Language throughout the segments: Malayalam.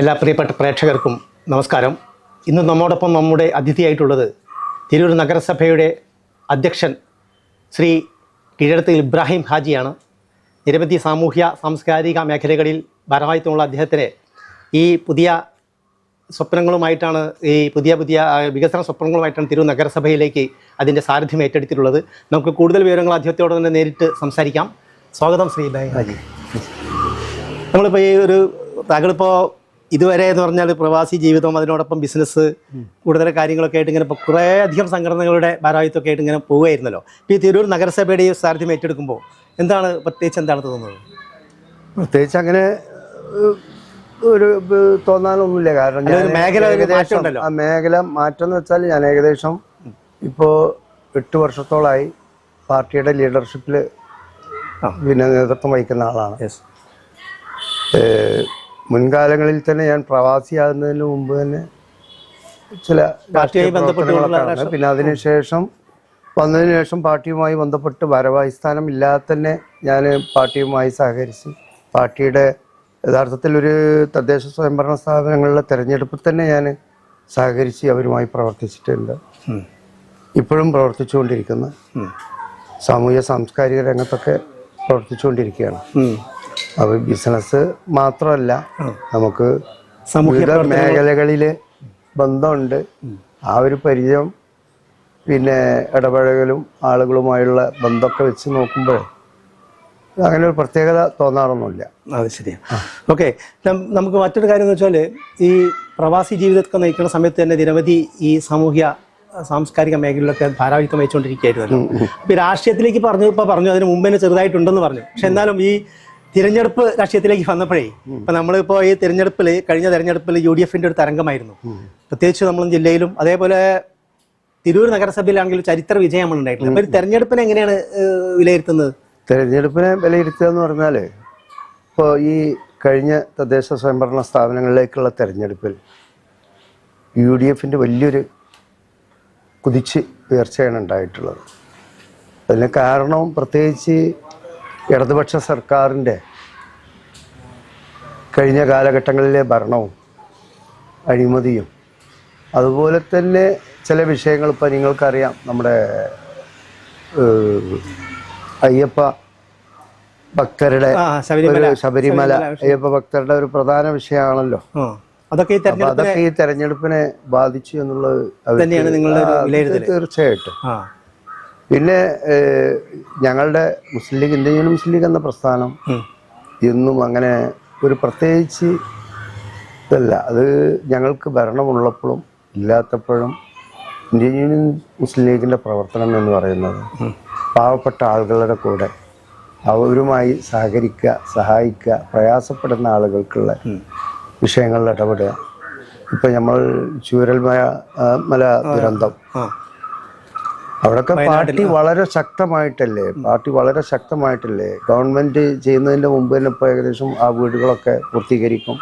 എല്ലാ പ്രിയപ്പെട്ട പ്രേക്ഷകർക്കും നമസ്കാരം. ഇന്ന് നമ്മോടൊപ്പം നമ്മുടെ അതിഥിയായിട്ടുള്ളത് തിരൂർ നഗരസഭയുടെ അധ്യക്ഷൻ ശ്രീ കീഴടത്ത് ഇബ്രാഹിം ഹാജിയാണ്. നിരവധി സാമൂഹ്യ സാംസ്കാരിക മേഖലകളിൽ ഭാരവാഹിത്വമുള്ള അദ്ദേഹത്തിന് ഈ പുതിയ സ്വപ്നങ്ങളുമായിട്ടാണ് ഈ പുതിയ പുതിയ വികസന സ്വപ്നങ്ങളുമായിട്ടാണ് തിരൂർ നഗരസഭയിലേക്ക് അതിന്റെ സാരഥ്യം ഏറ്റെടുത്തിട്ടുള്ളത്. നമുക്ക് കൂടുതൽ വിവരങ്ങൾ അദ്ദേഹത്തോട് തന്നെ നേരിട്ട് സംസാരിക്കാം. സ്വാഗതം ശ്രീ ഇബ്രാഹിം ഹാജി. നമ്മളിപ്പോൾ ഈ ഒരു താങ്കളിപ്പോൾ ഇതുവരെ എന്ന് പറഞ്ഞാൽ പ്രവാസി ജീവിതം അതിനോടൊപ്പം ബിസിനസ് കൂടുതൽ കാര്യങ്ങളൊക്കെ ആയിട്ട് ഇങ്ങനെ കുറേ അധികം സംഘടനകളുടെ ഭാരവാഹിത്വമൊക്കെ ആയിട്ട് ഇങ്ങനെ പോവുകയായിരുന്നല്ലോ. ഇപ്പോൾ ഈ തിരൂർ നഗരസഭയുടെ ഈ സാരഥ്യം ഏറ്റെടുക്കുമ്പോൾ എന്താണ് പ്രത്യേകിച്ച് എന്താണ് തോന്നുന്നത്? പ്രത്യേകിച്ച് അങ്ങനെ ഒരു തോന്നാനൊന്നുമില്ല. കാരണം ഞാൻ മേഖല ഏകദേശം- ആ മേഖല മാറ്റം എന്ന് വെച്ചാൽ ഞാൻ ഏകദേശം ഇപ്പോൾ എട്ട് വർഷത്തോളമായി പാർട്ടിയുടെ ലീഡർഷിപ്പിൽ. പിന്നെ നേതൃത്വം വഹിക്കുന്ന ആളാണ്. മുൻകാലങ്ങളിൽ തന്നെ ഞാൻ പ്രവാസിയാകുന്നതിന് മുമ്പ് തന്നെ ചില രാഷ്ട്രീയ പ്രവർത്തനങ്ങളൊക്കെ പിന്നെ അതിനുശേഷം വന്നതിന് ശേഷം പാർട്ടിയുമായി ബന്ധപ്പെട്ട് ഭാരവാഹി സ്ഥാനം ഇല്ലാതെ തന്നെ ഞാൻ പാർട്ടിയുമായി സഹകരിച്ച് പാർട്ടിയുടെ യഥാർത്ഥത്തിൽ ഒരു തദ്ദേശ സ്വയംഭരണ സ്ഥാപനങ്ങളിലെ തെരഞ്ഞെടുപ്പിൽ തന്നെ ഞാൻ സഹകരിച്ച് അവരുമായി പ്രവർത്തിച്ചിട്ടുണ്ട്. ഇപ്പോഴും പ്രവർത്തിച്ചുകൊണ്ടിരിക്കുന്ന. സാമൂഹ്യ സാംസ്കാരിക രംഗത്തൊക്കെ പ്രവർത്തിച്ചുകൊണ്ടിരിക്കുകയാണ്. അപ്പോൾ ബിസിനസ് മാത്രമല്ല നമുക്ക് സമൂഹ വിവിധ മേഖലകളിൽ ബന്ധമുണ്ട്. ആ ഒരു പരിചയം പിന്നെ ഇടപഴകലും ആളുകളുമായുള്ള ബന്ധമൊക്കെ വെച്ച് നോക്കുമ്പോൾ അങ്ങനെ ഒരു പ്രത്യേകത തോന്നാറൊന്നുമില്ല. അത് ശരിയാണ് ഓക്കെ. നമുക്ക് മറ്റൊരു കാര്യം എന്ന് വെച്ചാൽ ഈ പ്രവാസി ജീവിതമൊക്കെ നയിക്കുന്ന സമയത്ത് തന്നെ നിരവധി ഈ സാമൂഹ്യ സാംസ്കാരിക മേഖലയിലൊക്കെ ഭാരവാഹിത്വം വഹിച്ചുകൊണ്ടിരിക്കുകയായിരുന്നു അപ്പൊ ഈ രാഷ്ട്രീയത്തിലേക്ക് പറഞ്ഞു ഇപ്പൊ പറഞ്ഞു അതിന് മുമ്പ് തന്നെ ചെറുതായിട്ടുണ്ടെന്ന് പറഞ്ഞു. പക്ഷെ എന്നാലും ഈ തിരഞ്ഞെടുപ്പ് രാഷ്ട്രീയത്തിലേക്ക് വന്നപ്പോഴേ ഇപ്പൊ നമ്മളിപ്പോ ഈ തിരഞ്ഞെടുപ്പിൽ കഴിഞ്ഞ തെരഞ്ഞെടുപ്പിൽ യു ഡി എഫിന്റെ ഒരു തരംഗമായിരുന്നു. പ്രത്യേകിച്ച് നമ്മൾ ജില്ലയിലും അതേപോലെ തിരൂർ നഗരസഭയിലാണെങ്കിലും ചരിത്ര വിജയം ഉണ്ടായിട്ടുള്ളത് അപ്പൊ ഈ തെരഞ്ഞെടുപ്പിനെ എങ്ങനെയാണ് വിലയിരുത്തുന്നത്? തെരഞ്ഞെടുപ്പിനെ വിലയിരുത്തുക എന്ന് പറഞ്ഞാൽ ഇപ്പോൾ ഈ കഴിഞ്ഞ തദ്ദേശ സ്വയംഭരണ സ്ഥാപനങ്ങളിലേക്കുള്ള തെരഞ്ഞെടുപ്പിൽ യു ഡി എഫിന്റെ വലിയൊരു കുതിച്ച് ഉയർച്ചയാണ് ഉണ്ടായിട്ടുള്ളത്. അതിന് കാരണവും പ്രത്യേകിച്ച് ഇടതുപക്ഷ സർക്കാരിന്റെ കഴിഞ്ഞ കാലഘട്ടങ്ങളിലെ ഭരണവും അഴിമതിയും അതുപോലെ തന്നെ ചില വിഷയങ്ങൾ ഇപ്പം നിങ്ങൾക്കറിയാം. നമ്മുടെ അയ്യപ്പ ഭക്തരുടെ ശബരിമല. ശബരിമല അയ്യപ്പ ഭക്തരുടെ ഒരു പ്രധാന വിഷയമാണല്ലോ. അതൊക്കെ ഈ തെരഞ്ഞെടുപ്പിനെ ബാധിച്ചു എന്നുള്ളത് തീർച്ചയായിട്ടും. പിന്നെ ഞങ്ങളുടെ Muslim League Indian Union Muslim League എന്ന പ്രസ്ഥാനം എന്നും അങ്ങനെ ഒരു പ്രത്യേകിച്ച് ഇതല്ല. അത് ഞങ്ങൾക്ക് ഭരണമുള്ളപ്പോഴും ഇല്ലാത്തപ്പോഴും ഇന്ത്യൻ യൂണിയൻ മുസ്ലിം ലീഗിന്റെ പ്രവർത്തനം എന്ന് പറയുന്നത് പാവപ്പെട്ട ആളുകളുടെ കൂടെ അവരുമായി സഹകരിക്കുക സഹായിക്കുക പ്രയാസപ്പെടുന്ന ആളുകൾക്കുള്ള വിഷയങ്ങളിൽ ഇടപെടുക. ഇപ്പം നമ്മൾ ചൂരൽമല മല ദുരന്തം ആ അവിടെയൊക്കെ പാർട്ടി വളരെ ശക്തമായിട്ടല്ലേ? പാർട്ടി വളരെ ശക്തമായിട്ടല്ലേ? ഗവൺമെന്റ് ചെയ്യുന്നതിന്റെ മുമ്പ് തന്നെ ഇപ്പോൾ ഏകദേശം ആ വീടുകളൊക്കെ പൂർത്തീകരിക്കും.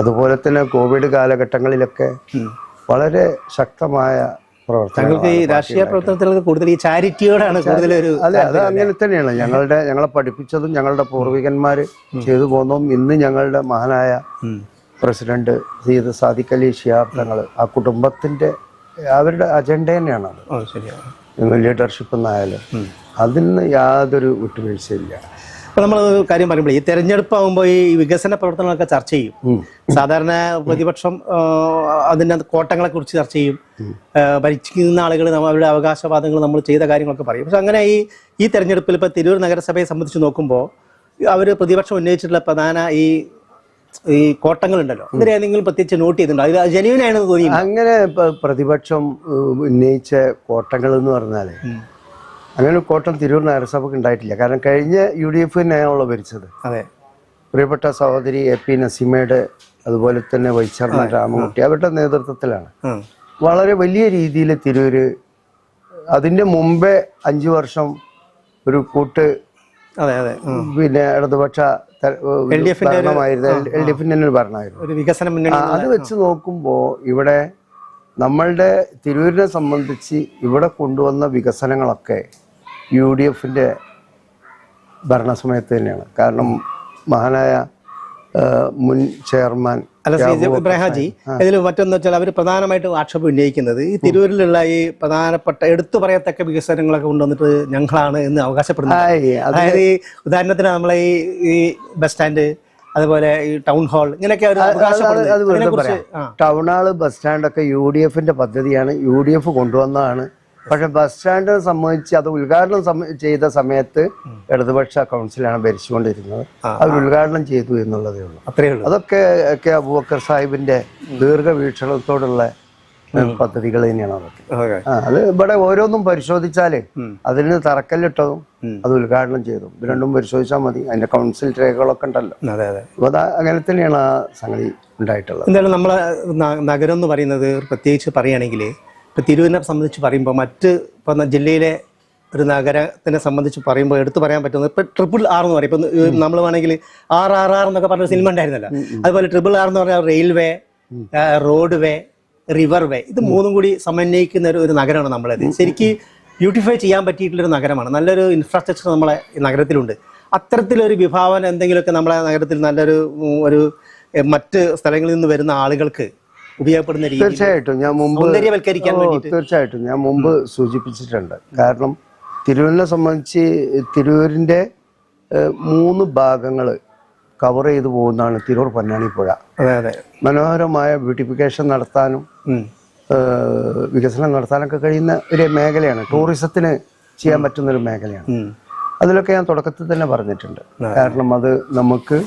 അതുപോലെ തന്നെ കോവിഡ് കാലഘട്ടങ്ങളിലൊക്കെ. വളരെ ശക്തമായ ഈ രാഷ്ട്രീയ പ്രവർത്തനത്തിലൊക്കെ കൂടുതൽ ഈ ചാരിറ്റിയോടാണ് കൂടുതൽ ഒരു അതെ അത് അങ്ങനെ തന്നെയാണ്. ഞങ്ങളുടെ ഞങ്ങളെ പഠിപ്പിച്ചതും ഞങ്ങളുടെ പൂർവികന്മാർ ചെയ്തു പോകുന്നതും ഇന്ന് ഞങ്ങളുടെ മഹാനായ പ്രസിഡന്റ് സയ്യിദ് സാദിഖ് അലി ഷിഹാബ് തങ്ങൾ ആ കുടുംബത്തിന്റെ അവരുടെ അജണ്ട തന്നെയാണ് അത്. ലീഡർഷിപ്പ് എന്നായാലും അതിന് യാതൊരു വിട്ടുവീഴ്ചയില്ല. ഇപ്പൊ നമ്മൾ കാര്യം പറയുമ്പോൾ ഈ തെരഞ്ഞെടുപ്പ് ആകുമ്പോൾ ഈ വികസന പ്രവർത്തനങ്ങളൊക്കെ ചർച്ച ചെയ്യും. സാധാരണ പ്രതിപക്ഷം അതിന്റെ കോട്ടങ്ങളെ കുറിച്ച് ചർച്ച ചെയ്യും. ആ, ഭരിക്കുന്ന ആളുകൾ അവരുടെ അവകാശവാദങ്ങൾ നമ്മൾ ചെയ്ത കാര്യങ്ങളൊക്കെ പറയും. പക്ഷെ അങ്ങനെ ഈ ഈ തെരഞ്ഞെടുപ്പിൽ ഇപ്പൊ തിരൂർ നഗരസഭയെ സംബന്ധിച്ച് നോക്കുമ്പോൾ അവർ പ്രതിപക്ഷം ഉന്നയിച്ചിട്ടുള്ള പ്രധാന ഈ ഈ കോട്ടങ്ങൾ ഉണ്ടല്ലോ ഇതിനെ നിങ്ങൾ പ്രത്യേകിച്ച് നോട്ട് ചെയ്തിട്ടുണ്ടോ? അത് ജെന്യൂൻ ആണെന്ന് തോന്നി അങ്ങനെ പ്രതിപക്ഷം ഉന്നയിച്ച കോട്ടങ്ങൾ എന്ന് പറഞ്ഞാൽ അങ്ങനെ ഒരു കോട്ടം തിരൂർ നഗരസഭക്ക് ഉണ്ടായിട്ടില്ല. കാരണം കഴിഞ്ഞ യു ഡി എഫ് തന്നെയാണല്ലോ ഭരിച്ചത്. അതെ. പ്രിയപ്പെട്ട സഹോദരി എ പി നസീമയുടെ അതുപോലെ തന്നെ വൈസ് ചെയർമാൻ രാമൻകുട്ടി അവരുടെ നേതൃത്വത്തിലാണ്. വളരെ വലിയ രീതിയിൽ തിരൂര് അതിന്റെ മുമ്പേ അഞ്ചു വർഷം ഒരു കൂട്ട് പിന്നെ ഇടതുപക്ഷ എൽ ഡി എഫിന്റെ തന്നെ ഒരു ഭരണമായിരുന്നു. വികസന മുന്നണി അത് വെച്ച് നോക്കുമ്പോൾ ഇവിടെ നമ്മളുടെ തിരൂരിനെ സംബന്ധിച്ച് ഇവിടെ കൊണ്ടുവന്ന വികസനങ്ങളൊക്കെ യു ഡി എഫിന്റെ ഭരണസമയത്ത് തന്നെയാണ്. കാരണം മഹാനായ മുൻ ചെയർമാൻ അല്ല ശ്രീ ഇബ്രാഹിം ഹാജി ഇതിൽ മറ്റൊന്ന് വെച്ചാൽ അവർ പ്രധാനമായിട്ട് ആക്ഷേപം ഉന്നയിക്കുന്നത് ഈ തിരൂരിലുള്ള ഈ പ്രധാനപ്പെട്ട എടുത്തു പറയത്തക്ക വികസനങ്ങളൊക്കെ കൊണ്ടുവന്നിട്ട് ഞങ്ങളാണ് എന്ന് അവകാശപ്പെടുന്നത്. അതായത് ഈ ഉദാഹരണത്തിന് നമ്മളെ ഈ ഈ ബസ് സ്റ്റാൻഡ് അതുപോലെ ഈ ടൗൺ ഹാൾ ഇങ്ങനെയൊക്കെ ടൗൺ ഹാൾ ബസ് സ്റ്റാൻഡൊക്കെ യു ഡി എഫിന്റെ പദ്ധതിയാണ്. യു ഡി എഫ് കൊണ്ടുവന്നതാണ്. പക്ഷെ ബസ് സ്റ്റാൻഡ് സംബന്ധിച്ച് അത് ഉദ്ഘാടനം ചെയ്ത സമയത്ത് ഇടതുപക്ഷ കൗൺസിലാണ് ഭരിച്ചുകൊണ്ടിരുന്നത്. അത് അവർ ഉദ്ഘാടനം ചെയ്തു എന്നുള്ളതേ ഉള്ളൂ. അത്രയേ ഉള്ളൂ. അതൊക്കെ കെ അബൂബക്കർ സാഹിബിന്റെ ദീർഘവീക്ഷണത്തോടുള്ള പദ്ധതികൾ തന്നെയാണ് അതൊക്കെ. അത് ഇവിടെ ഓരോന്നും പരിശോധിച്ചാൽ അതിന് തറക്കല്ലിട്ടതും അത് ഉദ്ഘാടനം ചെയ്തു ഇത് രണ്ടും പരിശോധിച്ചാൽ മതി. അതിന്റെ കൗൺസിൽ രേഖകളൊക്കെ ഉണ്ടല്ലോ. അതെ അതെ. അപ്പൊ അത് അങ്ങനെ തന്നെയാണ് ആ സംഗതി ഉണ്ടായിട്ടുള്ളത്. എന്തായാലും നമ്മളെ നഗരം എന്ന് പറയുന്നത് പ്രത്യേകിച്ച് പറയുകയാണെങ്കിൽ ഇപ്പം തിരുവനെ സംബന്ധിച്ച് പറയുമ്പോൾ മറ്റ് ഇപ്പം ജില്ലയിലെ ഒരു നഗരത്തിനെ സംബന്ധിച്ച് പറയുമ്പോൾ എടുത്തു പറയാൻ പറ്റുന്നത് ഇപ്പം ട്രിപ്പിൾ ആർ എന്ന് പറയും. ഇപ്പം നമ്മൾ വേണമെങ്കിൽ ആർ ആർ ആർ എന്നൊക്കെ പറഞ്ഞ സിനിമ ഉണ്ടായിരുന്നല്ലോ. അതുപോലെ ട്രിപ്പിൾ ആർ എന്ന് പറഞ്ഞാൽ railway road way river way ഇത് മൂന്നും കൂടി സമന്വയിക്കുന്ന ഒരു നഗരമാണ് നമ്മളത്. ശരിക്ക് ബ്യൂട്ടിഫൈ ചെയ്യാൻ പറ്റിയിട്ടുള്ളൊരു നഗരമാണ്. നല്ലൊരു ഇൻഫ്രാസ്ട്രക്ചർ നമ്മളെ നഗരത്തിലുണ്ട്. അത്തരത്തിലൊരു വിഭാവന എന്തെങ്കിലുമൊക്കെ നമ്മളെ നഗരത്തിൽ നല്ലൊരു ഒരു മറ്റ് സ്ഥലങ്ങളിൽ നിന്ന് വരുന്ന ആളുകൾക്ക് ഉപയോഗപ്പെടുന്ന രീതി തീർച്ചയായിട്ടും. ഞാൻ മുമ്പ് സൗന്ദര്യവൽക്കരിക്കാൻ ഓ, വേണ്ടിയിട്ട്. തീർച്ചയായിട്ടും. ഞാൻ മുമ്പ് സൂചിപ്പിച്ചിട്ടുണ്ട്. കാരണം തിരൂരിനെ സംബന്ധിച്ച് തിരൂരിന്റെ മൂന്ന് ഭാഗങ്ങൾ കവർ ചെയ്തു പോകുന്നതാണ് തിരൂർ പൊന്നാനി പുഴ. അതെ അതെ. മനോഹരമായ ബ്യൂട്ടിഫിക്കേഷൻ നടത്താനും വികസനം നടത്താനൊക്കെ കഴിയുന്ന ഒരു മേഖലയാണ്. ടൂറിസത്തിന് ചെയ്യാൻ പറ്റുന്ന ഒരു മേഖലയാണ്. അതിലൊക്കെ ഞാൻ തുടക്കത്തിൽ തന്നെ പറഞ്ഞിട്ടുണ്ട്. കാരണം അത് നമുക്ക്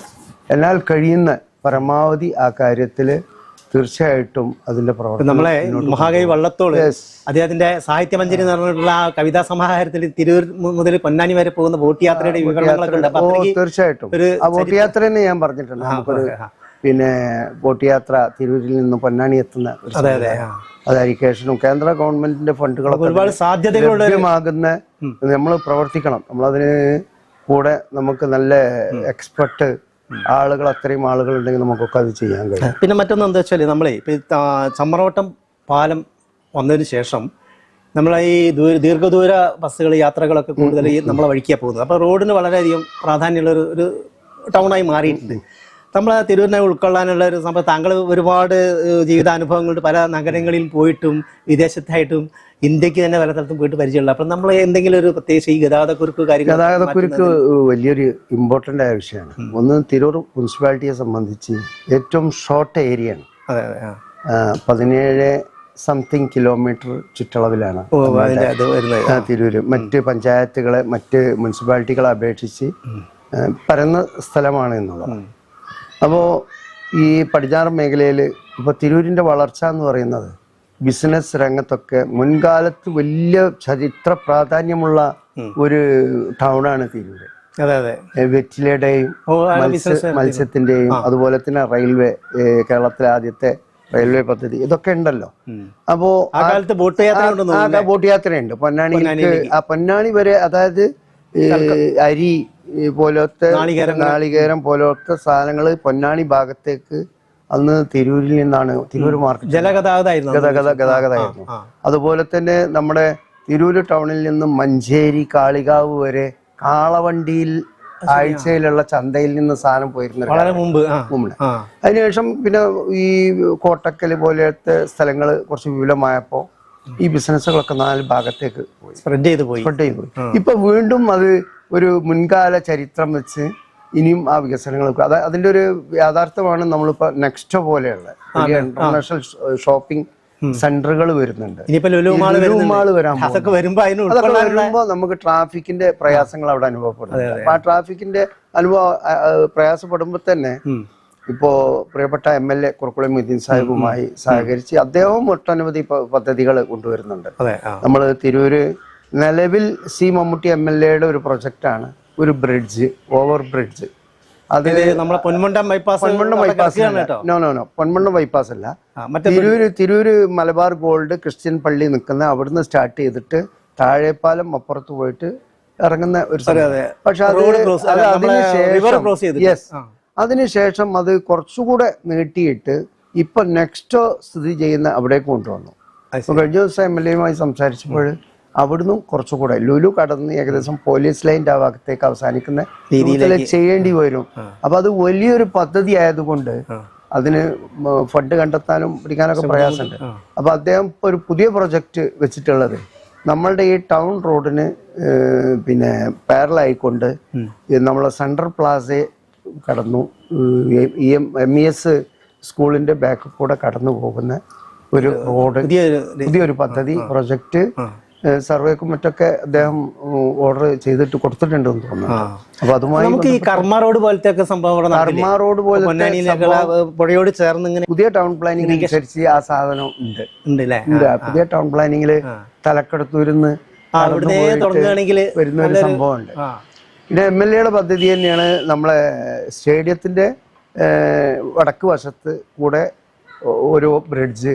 എന്നാൽ കഴിയുന്ന പരമാവധി ആ കാര്യത്തിൽ തീർച്ചയായിട്ടും അതിന്റെ പ്രവർത്തനം നമ്മളെ മഹാകവി വള്ളത്തോൾ അദ്ദേഹത്തിന്റെ സാഹിത്യമഞ്ജരി എന്ന് പറഞ്ഞിട്ടുള്ള ആ കവിതാ സമാഹാരത്തിൽ തിരൂർ മുതൽ പൊന്നാനി വരെ പോകുന്ന ബോട്ട് യാത്രയുടെ വിവരണങ്ങളൊക്കെ തീർച്ചയായിട്ടും. ഒരു ആ ബോട്ട് യാത്ര തന്നെ ഞാൻ പറഞ്ഞിട്ടുണ്ട്. നമുക്കൊരു പിന്നെ ബോട്ട് യാത്ര തിരൂരിൽ നിന്ന് പൊന്നാനി എത്തുന്ന അതെ അതെ. അത് അരിക്കേഷനും കേന്ദ്ര ഗവൺമെന്റിന്റെ ഫണ്ടുകളൊക്കെ ഒരുപാട് സാധ്യതകളുമാകുന്ന നമ്മൾ പ്രവർത്തിക്കണം. നമ്മളതിന് കൂടെ നമുക്ക് നല്ല എക്സ്പെർട്ട് ആളുകൾ അത്രയും ആളുകൾ ഉണ്ടെങ്കിൽ നമുക്കൊക്കെ അത് ചെയ്യാൻ കഴിയും. പിന്നെ മറ്റൊന്ന് എന്താ വെച്ചാൽ നമ്മളെ ചമ്മറോട്ടം പാലം വന്നതിന് ശേഷം നമ്മളെ ഈ ദൂര ദീർഘദൂര ബസ്സുകൾ യാത്രകളൊക്കെ കൂടുതൽ നമ്മളെ വഴിക്കാണ് പോകുന്നത്. അപ്പോൾ റോഡിന് വളരെയധികം പ്രാധാന്യമുള്ള ഒരു ടൗണായി മാറിയിട്ടുണ്ട്. നമ്മളെ തിരൂരിനെ ഉൾക്കൊള്ളാനുള്ള ഒരു സംഭവം താങ്കൾ ഒരുപാട് ഏഹ്, ജീവിതാനുഭവങ്ങളുണ്ട്. പല നഗരങ്ങളിൽ പോയിട്ടും വിദേശത്തായിട്ടും ഇന്ത്യയ്ക്ക് തന്നെ പല സ്ഥലത്തും പോയിട്ട് പരിചയമുള്ള. അപ്പം നമ്മൾ എന്തെങ്കിലും ഒരു പ്രത്യേകിച്ച് ഈ ഗതാഗതക്കുറിപ്പ് കാര്യങ്ങൾ ഗതാഗതക്കുരുക്ക് വലിയൊരു ഇമ്പോർട്ടന്റ് ആയ വിഷയമാണ്. ഒന്ന് തിരൂർ മുനിസിപ്പാലിറ്റിയെ സംബന്ധിച്ച് ഏറ്റവും ഷോർട്ട് ഏരിയ ആണ്. പതിനേഴ് സംതിങ് കിലോമീറ്റർ ചുറ്റളവിലാണ് തിരൂര്. മറ്റ് പഞ്ചായത്തുകളെ മറ്റ് മുനിസിപ്പാലിറ്റികളെ അപേക്ഷിച്ച് പരന്ന സ്ഥലമാണ് എന്നുള്ളത്. അപ്പോൾ ഈ പടിഞ്ഞാറൻ മേഖലയിൽ ഇപ്പോൾ തിരൂരിന്റെ വളർച്ച എന്ന് പറയുന്നത് ബിസിനസ് രംഗത്തൊക്കെ മുൻകാലത്ത് വലിയ ചരിത്ര പ്രാധാന്യമുള്ള ഒരു ടൗണാണ് തിരൂര്. വെറ്റിലയുടെയും മത്സ്യത്തിന്റെയും അതുപോലെ തന്നെ റെയിൽവേ കേരളത്തിലെ ആദ്യത്തെ റെയിൽവേ പദ്ധതി ഇതൊക്കെ ഉണ്ടല്ലോ. അപ്പോ ബോട്ട് യാത്ര ബോട്ട് യാത്രയുണ്ട് പൊന്നാനിക്ക് ആ പൊന്നാണി വരെ അതായത് അരി ഈ പോലത്തെ നാളികേരം പോലത്തെ സാധനങ്ങൾ പൊന്നാണി ഭാഗത്തേക്ക് അന്ന് തിരൂരിൽ നിന്നാണ് തിരൂർ മാർക്കറ്റ് ജലഗതാഗതമായിരുന്നു ഗതാഗതമായിരുന്നു അതുപോലെ തന്നെ നമ്മുടെ തിരൂര് ടൗണിൽ നിന്നും മഞ്ചേരി കാളികാവ് വരെ കാളവണ്ടിയിൽ ആഴ്ചയിലുള്ള ചന്തയിൽ നിന്ന് സാധനം പോയിരുന്നു വളരെ മുമ്പ്. അതിനുശേഷം പിന്നെ ഈ കോട്ടക്കൽ പോലത്തെ സ്ഥലങ്ങൾ കുറച്ച് വിപുലമായപ്പോൾ ഈ ബിസിനസ്സുകളൊക്കെ നാല് ഭാഗത്തേക്ക് സ്പ്രെഡ് ചെയ്ത് പോയി. സ്പ്രെഡ് ചെയ്ത് പോയി. ഇപ്പൊ വീണ്ടും അത് ഒരു മുൻകാല ചരിത്രം വെച്ച് ഇനിയും ആ വികസനങ്ങൾ അത് അതിന്റെ ഒരു യാഥാർത്ഥ്യമാണ് നമ്മളിപ്പോ നെക്സ്റ്റ് പോലെയുള്ള ഇന്റർനാഷണൽ ഷോപ്പിംഗ് സെന്ററുകൾ വരുന്നുണ്ട്. ഇനിയിപ്പോ ലുലു മാൾ വരുന്നുണ്ട്. മാൾ വരാൻ പോകുന്നു. അതൊക്കെ വരുമ്പോ അതിന് അതൊക്കെ ഉൾക്കൊള്ളാനുള്ള വരുമ്പോ നമുക്ക് ട്രാഫിക്കിന്റെ പ്രയാസങ്ങൾ അവിടെ അനുഭവപ്പെടുന്നു അപ്പൊ ആ ട്രാഫിക്കിന്റെ അനുഭവം ആ, ആ, പ്രയാസപ്പെടുമ്പോ തന്നെ ഇപ്പോ പ്രിയപ്പെട്ട M L A Kurukkulam Muddin സാഹിബുമായി സഹകരിച്ച് അദ്ദേഹവും ഒട്ടനവധി പദ്ധതികൾ കൊണ്ടുവരുന്നുണ്ട്. നമ്മൾ തിരൂര് നിലവിൽ സി മമ്മൂട്ടി എം എൽ എയുടെ ഒരു പ്രൊജക്റ്റാണ് ഒരു ബ്രിഡ്ജ് ഓവർ ബ്രിഡ്ജ് അത് നമ്മളെ Ponmundam bypass Ponmundam bypass no no no Ponmundam bypass അല്ല. മറ്റേ തിരൂര് തിരൂര് മലബാർ ഗോൾഡ് ക്രിസ്ത്യൻ പള്ളി നിൽക്കുന്ന അവിടുന്ന് സ്റ്റാർട്ട് ചെയ്തിട്ട് താഴെപ്പാലം അപ്പുറത്ത് പോയിട്ട് ഇറങ്ങുന്ന ഒരു. പക്ഷെ അത് റോഡ് ക്രോസ് അത് നമ്മളെ അതിന് റിവർ ക്രോസ് ചെയ്തിട്ട്. യെസ്. അതിനുശേഷം അത് കുറച്ചുകൂടെ നീട്ടിയിട്ട് ഇപ്പൊ നെക്സ്റ്റോ സ്ഥിതി ചെയ്യുന്ന അവിടേക്ക് കൊണ്ടുവന്നു. കഴിഞ്ഞ ദിവസം എം എൽ എയുമായി സംസാരിച്ചപ്പോൾ അവിടുന്ന് കുറച്ചുകൂടെ. ലുലു കടന്ന് ഏകദേശം പോലീസ് ലൈന്റെ ആ ഭാഗത്തേക്ക് അവസാനിക്കുന്ന രീതിയിൽ ചെയ്യേണ്ടി വരും. അപ്പൊ അത് വലിയൊരു പദ്ധതി ആയതുകൊണ്ട് അതിന് ഫണ്ട് കണ്ടെത്താനും പിടിക്കാനൊക്കെ പ്രയാസമുണ്ട്. അപ്പൊ അദ്ദേഹം ഒരു പുതിയ പ്രൊജക്റ്റ് വെച്ചിട്ടുള്ളത് നമ്മളുടെ ഈ ടൗൺ റോഡിന് പിന്നെ പാരലായിക്കൊണ്ട് നമ്മളെ സെൻട്രൽ പ്ലാസയെ കടന്നു എം എം ഇ എസ് സ്കൂളിന്റെ ബാക്ക് കൂടെ കടന്നു പോകുന്ന ഒരു റോഡ് പുതിയൊരു പദ്ധതി പ്രൊജക്റ്റ് സർവേക്കും മറ്റൊക്കെ അദ്ദേഹം ഓർഡർ ചെയ്തിട്ട് കൊടുത്തിട്ടുണ്ടെന്ന് തോന്നുന്നു. അപ്പൊ അതുമായി നമുക്ക് ഈ കർമ്മ റോഡ് പോലത്തെ ഒക്കെ സംഭവം? കർമ്മ റോഡ് പോലെ പുഴയോട് ചേർന്ന് ഇങ്ങനെ പുതിയ ടൗൺ പ്ലാനിംഗ് അനുസരിച്ച് ആ സാധനം ഉണ്ട്. ഉണ്ട്. പുതിയ ടൗൺ പ്ലാനിങ്ങിൽ തലക്കെടുത്തൂരിന്ന് വരുന്ന ഒരു സംഭവമുണ്ട്. പിന്നെ എം എൽ എയുടെ പദ്ധതി തന്നെയാണ് നമ്മളെ സ്റ്റേഡിയത്തിന്റെ വടക്ക് വശത്ത് കൂടെ ഒരു ബ്രിഡ്ജ്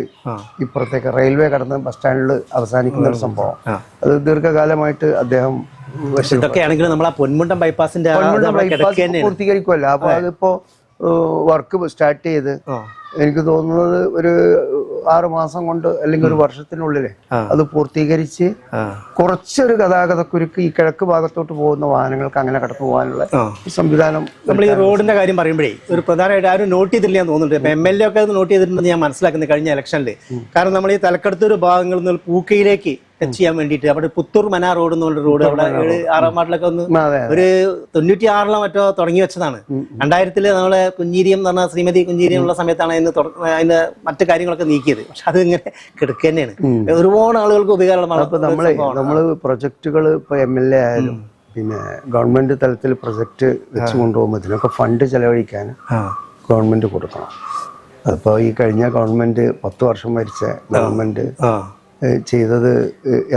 ഇപ്പുറത്തേക്ക് റെയിൽവേ കടന്ന് ബസ് സ്റ്റാൻഡിൽ അവസാനിക്കുന്ന ഒരു സംഭവം. അത് ദീർഘകാലമായിട്ട് അദ്ദേഹം ഇതൊക്കെയാണെങ്കിലും നമ്മൾ ആ പൊന്മുണ്ടം ബൈപ്പാസിന്റെ പൂർത്തീകരിക്കുമല്ലോ അപ്പൊ അതിപ്പോ വർക്ക് സ്റ്റാർട്ട് ചെയ്ത് എനിക്ക് തോന്നുന്നത് ഒരു ആറ് മാസം കൊണ്ട് അല്ലെങ്കിൽ ഒരു വർഷത്തിനുള്ളിൽ അത് പൂർത്തീകരിച്ച് കുറച്ചൊരു ഗതാഗത കുരുക്ക് ഈ കിഴക്ക് ഭാഗത്തോട്ട് പോകുന്ന വാഹനങ്ങൾക്ക് അങ്ങനെ കടന്നു പോകാനുള്ള സംവിധാനം നമ്മൾ ഈ റോഡിന്റെ കാര്യം പറയുമ്പോഴേ ഒരു പ്രധാനമായിട്ട് ആരും നോട്ട് ചെയ്തില്ല ഞാൻ തോന്നുന്നുണ്ട്. എം എൽ എ ഒക്കെ നോട്ട് ചെയ്തിട്ടുണ്ടെന്ന് ഞാൻ മനസ്സിലാക്കുന്നത് കഴിഞ്ഞ ഇലക്ഷനിൽ കാരണം നമ്മൾ ഈ തലക്കടുത്തൊരു ഭാഗങ്ങളിൽ നിന്ന് പൂക്കയിലേക്ക് ടച്ച് ചെയ്യാൻ വേണ്ടിയിട്ട്. അവിടെ പുത്തൂർ മനാ റോഡ് എന്നുള്ള റോഡ് അവിടെ ഏഴ് ആറാം വാർഡിലൊക്കെ ഒന്ന് ഒരു തൊണ്ണൂറ്റി ആറിലോ മറ്റോ തുടങ്ങി വെച്ചതാണ്. രണ്ടായിരത്തിൽ നമ്മളെ കുഞ്ഞീരിയം എന്ന് പറഞ്ഞ ശ്രീമതി കുഞ്ഞീരിയം ഉള്ള സമയത്താണ് അതിന് അതിന് മറ്റു കാര്യങ്ങളൊക്കെ നീക്കിയത്. പക്ഷെ അത് ഇങ്ങനെ കിടക്കുക തന്നെയാണ്. ഒരുപാട് ആളുകൾക്ക് ഉപകാരമാണ് നമ്മൾ നമ്മളെ പ്രൊജക്ടുകൾ ഇപ്പൊ എം എൽ എ ആയാലും പിന്നെ ഗവൺമെന്റ് തലത്തിൽ പ്രൊജക്ട് വെച്ച് കൊണ്ടുപോകുമ്പോൾ ഇതിനൊക്കെ ഫണ്ട് ചെലവഴിക്കാൻ ഗവൺമെന്റ് കൊടുക്കണം. അതിപ്പോ ഈ കഴിഞ്ഞ ഗവൺമെന്റ് പത്ത് വർഷം ഭരിച്ച ഗവൺമെന്റ് ചെയ്തത്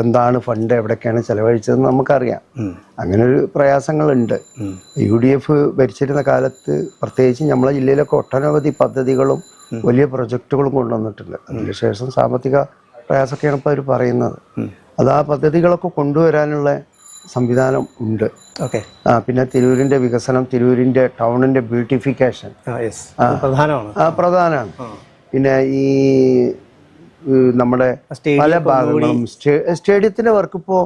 എന്താണ് ഫണ്ട് എവിടേക്കാണ് ചെലവഴിച്ചതെന്ന് നമുക്കറിയാം. അങ്ങനെ ഒരു പ്രയാസങ്ങളുണ്ട്. യു ഡി എഫ് ഭരിച്ചിരുന്ന കാലത്ത് പ്രത്യേകിച്ച് നമ്മളെ ജില്ലയിലൊക്കെ ഒട്ടനവധി പദ്ധതികളും വലിയ പ്രൊജക്റ്റുകളും കൊണ്ടുവന്നിട്ടുണ്ട്. അതിനുശേഷം സാമ്പത്തിക പ്രയാസമൊക്കെയാണ് ഇപ്പോൾ അവർ പറയുന്നത് അത് ആ പദ്ധതികളൊക്കെ കൊണ്ടുവരാനുള്ള സംവിധാനം ഉണ്ട്. ഓക്കെ. ആ പിന്നെ തിരൂരിന്റെ വികസനം തിരൂരിന്റെ ടൗണിന്റെ ബ്യൂട്ടിഫിക്കേഷൻ. പ്രധാനമാണ്. പിന്നെ ഈ നമ്മുടെ പല ഭാഗങ്ങളും സ്റ്റേഡിയത്തിന്റെ വർക്ക് ഇപ്പോൾ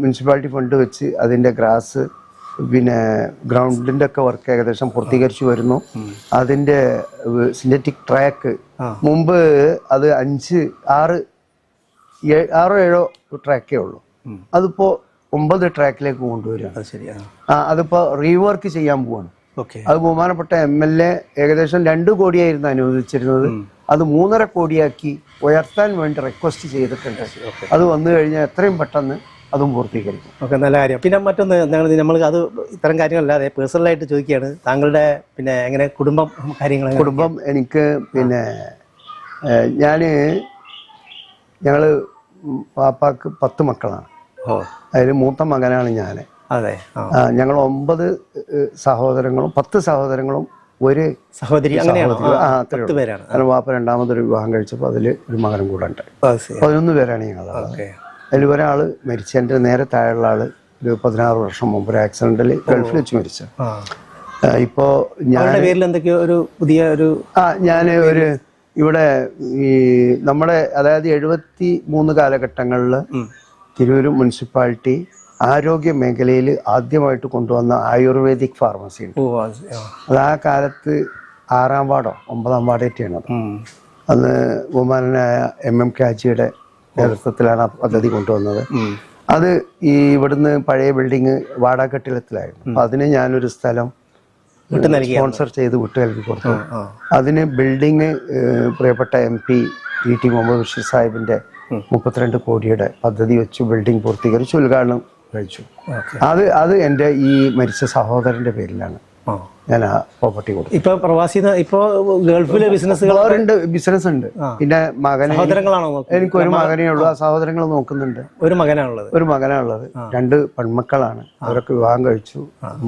മുനിസിപ്പാലിറ്റി ഫണ്ട് വെച്ച് അതിന്റെ ഗ്രാസ് പിന്നെ ഗ്രൗണ്ടിന്റെ ഒക്കെ വർക്ക് ഏകദേശം പൂർത്തീകരിച്ചു വരുന്നു. അതിന്റെ സിന്തറ്റിക് ട്രാക്ക് മുമ്പ് അത് അഞ്ച് ആറ് ആറോ ഏഴോ ട്രാക്കേ ഉള്ളൂ. അതിപ്പോ ഒമ്പത് ട്രാക്കിലേക്ക് കൊണ്ടുവരിക അതിപ്പോ റീവർക്ക് ചെയ്യാൻ പോവാണ്. അത് ബഹുമാനപ്പെട്ട എം എൽ എ ഏകദേശം രണ്ട് കോടിയായിരുന്നു അനുവദിച്ചിരുന്നത്. അത് മൂന്നര കോടിയാക്കി ഉയർത്താൻ വേണ്ടി റിക്വസ്റ്റ് ചെയ്തിട്ടുണ്ട്. അത് വന്നു കഴിഞ്ഞാൽ എത്രയും പെട്ടെന്ന് അതും പൂർത്തീകരിക്കും. ഓക്കെ നല്ല കാര്യം. പിന്നെ മറ്റൊന്ന് എന്താണ് നമ്മൾ അത് ഇത്തരം കാര്യങ്ങളല്ലാതെ പേഴ്സണലായിട്ട് ചോദിക്കുകയാണ്. താങ്കളുടെ പിന്നെ എങ്ങനെ കുടുംബം കാര്യങ്ങൾ? കുടുംബം എനിക്ക് പിന്നെ ഞാൻ ഞങ്ങൾ ഞങ്ങൾ പാപ്പാക്ക് പത്ത് മക്കളാണ്. അതിൽ മൂത്ത മകനാണ് ഞാൻ അതെ ഞങ്ങൾ ഒമ്പത് സഹോദരങ്ങളും പത്ത് സഹോദരങ്ങളും ഒരു സഹോദരി അങ്ങനെയാണ്? പേരാണ്. വാപ്പ രണ്ടാമതൊരു വിവാഹം കഴിച്ചപ്പോൾ അതിൽ ഒരു മകനും കൂടെ ഉണ്ട്. പതിനൊന്ന് പേരാണ് ഞങ്ങൾ. അതിൽ ഒരാൾ മരിച്ച എന്റെ നേരെ താഴെയുള്ള ആൾ ഒരു പതിനാറ് വർഷം മുമ്പ് ഒരു ആക്സിഡന്റിൽ ഗൾഫിൽ വെച്ച് മരിച്ചു. ഇപ്പോ ഞാൻ അവരുടെ പേരിൽ എന്തൊക്കെയോ ഒരു പുതിയ ഒരു ആ ഞാൻ ഒരു ഇവിടെ ഈ നമ്മുടെ അതായത് എഴുപത്തി മൂന്ന് കാലഘട്ടങ്ങളിൽ തിരൂർ മുനിസിപ്പാലിറ്റി ആരോഗ്യ മേഖലയിൽ ആദ്യമായിട്ട് കൊണ്ടുവന്ന ആയുർവേദിക് ഫാർമസി ഉണ്ട്. അത്. ആ. കാലത്ത് ആറാം വാർഡോ ഒമ്പതാം വാർഡേറ്റാണ് അത്. അന്ന് ബഹുമാനനായ എം എം കാജിയുടെ നേതൃത്വത്തിലാണ് ആ പദ്ധതി കൊണ്ടുവന്നത്. അത് ഈ ഇവിടുന്ന് പഴയ ബിൽഡിങ് വാടകക്കെട്ടിടത്തിലായിരുന്നു അപ്പൊ അതിന് ഞാനൊരു സ്ഥലം സ്പോൺസർ ചെയ്ത് വിട്ടു നൽകി കൊടുത്തു. അതിന് ബിൽഡിങ് പ്രിയപ്പെട്ട M P E T Muhammad Basheer സാഹിബിന്റെ മുപ്പത്തിരണ്ട് കോടിയുടെ പദ്ധതി വെച്ച് ബിൽഡിംഗ് പൂർത്തീകരിച്ച്. ഉദ്ഘാടനം കഴിച്ചു. ഓക്കെ. അത് അത് എന്റെ ഈ മരിച്ച സഹോദരന്റെ പേരിലാണ്. ഞാൻ ആ പ്രോപ്പർട്ടി കൊടുത്തു ഇപ്പൊ പ്രവാസി ഇപ്പോ ഗൾഫിലെ ബിസിനസ്സുകൾ ഉണ്ട്. ബിസിനസ് ഉണ്ട്. പിന്നെ മകനെ സഹോദരങ്ങളാണോ നോക്കുന്നത് എനിക്ക് ഒരു മകനേ ഉള്ളൂ. ആ. സഹോദരങ്ങൾ നോക്കുന്നുണ്ട്. ഒരു മകനാണുള്ളത് ഒരു മകനാണുള്ളത് രണ്ട് പെൺമക്കളാണ്. അവരൊക്കെ വിവാഹം കഴിച്ചു.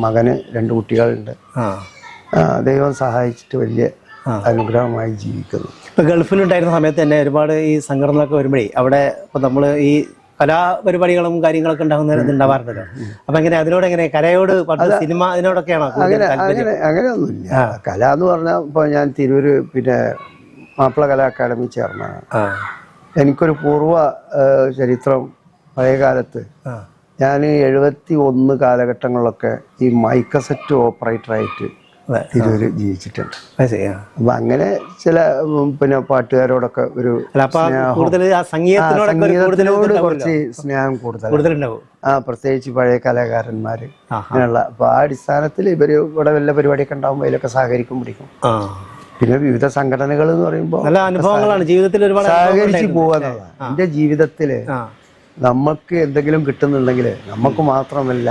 മകന് രണ്ട് കുട്ടികളുണ്ട്. ദൈവം സഹായിച്ചിട്ട് വലിയ അനുഗ്രഹമായി ജീവിക്കുന്നു. ഇപ്പൊ ഗൾഫിലുണ്ടായിരുന്ന സമയത്ത് തന്നെ ഒരുപാട് ഈ സംഘടനകളൊക്കെ വരുമ്പോഴേ അവിടെ ഇപ്പൊ നമ്മൾ ഈ കലാപരിപാടികളും കാര്യങ്ങളൊക്കെ ഉണ്ടാകുന്ന ഇത് ഉണ്ടാവാറുണ്ടല്ലോ. അപ്പൊ എങ്ങനെ അതിനോട് എങ്ങനെ കലയോട് പണ്ട് സിനിമ അതിനോടൊക്കെയാണോ അങ്ങനെ അങ്ങനെ അങ്ങനെയൊന്നുമില്ല. കല എന്ന് പറഞ്ഞാൽ ഇപ്പോൾ ഞാൻ തിരൂര് പിന്നെ മാപ്പിള കലാ അക്കാദമി ചേർന്നാണ് എനിക്കൊരു പൂർവ ചരിത്രം പഴയകാലത്ത് ഞാൻ എഴുപത്തി ഒന്ന് കാലഘട്ടങ്ങളിലൊക്കെ ഈ മൈക്കസെറ്റ് ഓപ്പറേറ്ററായിട്ട് തിരൂര് ജീവിച്ചിട്ടുണ്ട്. അപ്പൊ അങ്ങനെ ചില പിന്നെ പാട്ടുകാരോടൊക്കെ ഒരു കൂടുതൽ സംഗീതത്തിനോട് കുറച്ച് സ്നേഹം കൂടുതൽ ആ പ്രത്യേകിച്ച് പഴയ കലാകാരന്മാര് അങ്ങനെയുള്ള അപ്പൊ ആ അടിസ്ഥാനത്തിൽ ഇവർ ഇവിടെ വല്ല പരിപാടിയൊക്കെ ഉണ്ടാകുമ്പോൾ അതിലൊക്കെ സഹകരിക്കും പിടിക്കും. പിന്നെ വിവിധ സംഘടനകൾ എന്ന് പറയുമ്പോൾ നല്ല അനുഭവങ്ങളാണ്. ജീവിതത്തിൽ ഒരുപാട് സഹകരിച്ച് പോവാന്നുള്ളതാണ് എന്റെ ജീവിതത്തിൽ ആ. നമുക്ക് എന്തെങ്കിലും കിട്ടുന്നുണ്ടെങ്കിൽ നമുക്ക് മാത്രമല്ല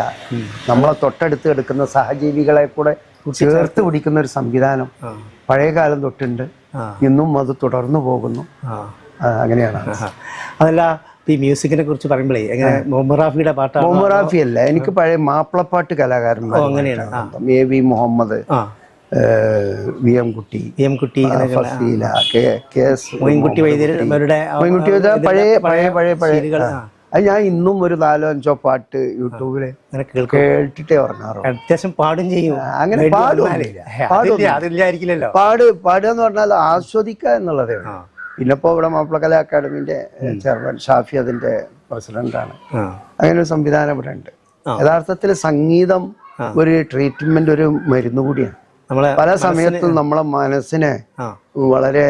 നമ്മളെ തൊട്ടടുത്ത് എടുക്കുന്ന സഹജീവികളെ കൂടെ ചേർത്ത് പിടിക്കുന്ന ഒരു സംവിധാനം പഴയ കാലം തൊട്ടുണ്ട്. ഇന്നും അത് തുടർന്നു പോകുന്നു. അങ്ങനെയാണ്. അതല്ല ഈ മ്യൂസിക്കിനെ കുറിച്ച് പറയുമ്പോഴേ എങ്ങനെ മുഹമ്മറാഫിയുടെ പാട്ടാണ് മൊമറാഫി അല്ല. എനിക്ക് പഴയ മാപ്പിളപ്പാട്ട് കലാകാരന്മാർ അങ്ങനെയാണ്. A V Muhammad V M Kutty V M Kutty Faseela K S Moyinkutty വൈദ്യരുടെ പഴയ പഴയ പഴയ പഴയ. അത് ഞാൻ ഇന്നും ഒരു നാലോ അഞ്ചോ പാട്ട് യൂട്യൂബിൽ കേട്ടിട്ടേ ഉറങ്ങാറുള്ളൂ. അത്യാവശ്യം പാടും ചെയ്യും. അങ്ങനെ പാടില്ല. പാട് പാടുക എന്ന് പറഞ്ഞാൽ ആസ്വദിക്കുക എന്നുള്ളതേ പിന്നെ ഇപ്പോൾ ഇവിടെ മാപ്പിളകല അക്കാദമിന്റെ ചെയർമാൻ ഷാഫി അതിന്റെ പ്രസിഡന്റാണ്. അങ്ങനെ ഒരു സംവിധാനം ഇവിടെ ഉണ്ട്. യഥാർത്ഥത്തിൽ സംഗീതം ഒരു ട്രീറ്റ്മെന്റ് ഒരു മരുന്ന് കൂടിയാണ്. പല സമയത്തും നമ്മളെ മനസ്സിനെ വളരെ